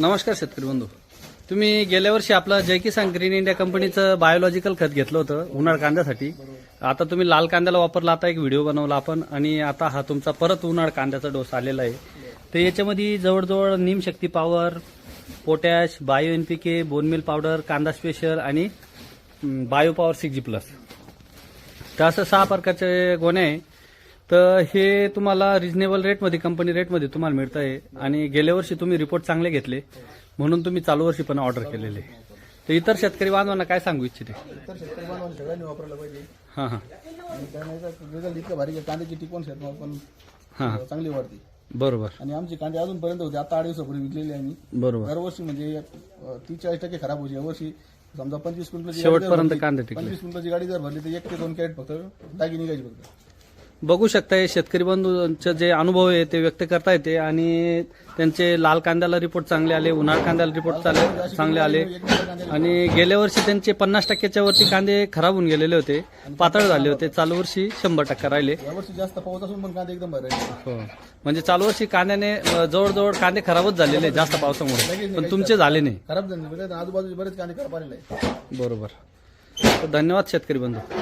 नमस्कार शेतकरी बंधू. तुम्ही गेल्या वर्षी आपलं जय किसान ग्रीन इंडिया कंपनीचं बायोलॉजिकल खत घेतलं होतं उन्हाळ कांद्यासाठी. आता तुम्ही लाल कांद्याला वापरला आता एक व्हिडिओ बनवला आपण आणि आता हा तुमचा परत उन्हाळ कांद्याचा डोस आलेला आहे. तर याच्यामध्ये जवळजवळ निमशक्ती power potash bio N P K bone meal powder कांदा स्पेशल आणि bio power six G plus तर असं सहा प्रकारचे गोणे आहे. तर हे तुम्हाला रिजनेबल रेटमध्ये कंपनी रेटमध्ये तुम्हाला मिळतं आहे आणि गेल्या वर्षी तुम्ही रिपोर्ट चांगले घेतले. म्हणून तुम्ही चालू वर्षी पण ऑर्डर केलेले. तर इतर शेतकरी बांधवांना काय सांगू इच्छिते? तर शेतकरी बांधवांनी सगळ्यांनी वापरायला पाहिजे. हां हां. आणि इतकं भारी आहे. कांद्याची पण हां हां. चांगली वाढते. बरोबर. आणि आमचे कांदे अजूनपर्यंत होते आता आठ दिवसापूर्वी विकलेले आम्ही. बरोबर. दरवर्षी म्हणजे तीस चाळीस टक्के खराब होते यावर्षी समजा पंचवीस क्विंटलची शेवटपर्यंत कांदे टिकले. पंचवीस क्विंटलची गाडी जर भरली तर एक ते दोन कॅरेट फक्त दागी निघायची फक्त. बघू शकताय शेतकरी बंधूंचे जे अनुभव आहे ते व्यक्त करता येते. आणि त्यांचे लाल कांद्याला रिपोर्ट चांगले आले उन्हाळ कांद्याला रिपोर्ट चांगले चांगले आले. आणि गेल्या वर्षी त्यांचे पन्नास टक्क्याच्या वरती कांदे खराब होऊन गेलेले होते. पातळ झाले होते. चालू वर्षी शंभर टक्का राहिले. जास्त पाऊस असून पण कांदे एकदम. हो. म्हणजे चालू वर्षी कांद्याने जवळजवळ कांदे खराबच झालेले जास्त पावसामुळे. पण तुमचे झाले नाही. खराब झाले. आजूबाजूचे बरेच कांदे खराब आलेले बरोबर. धन्यवाद शेतकरी बंधू.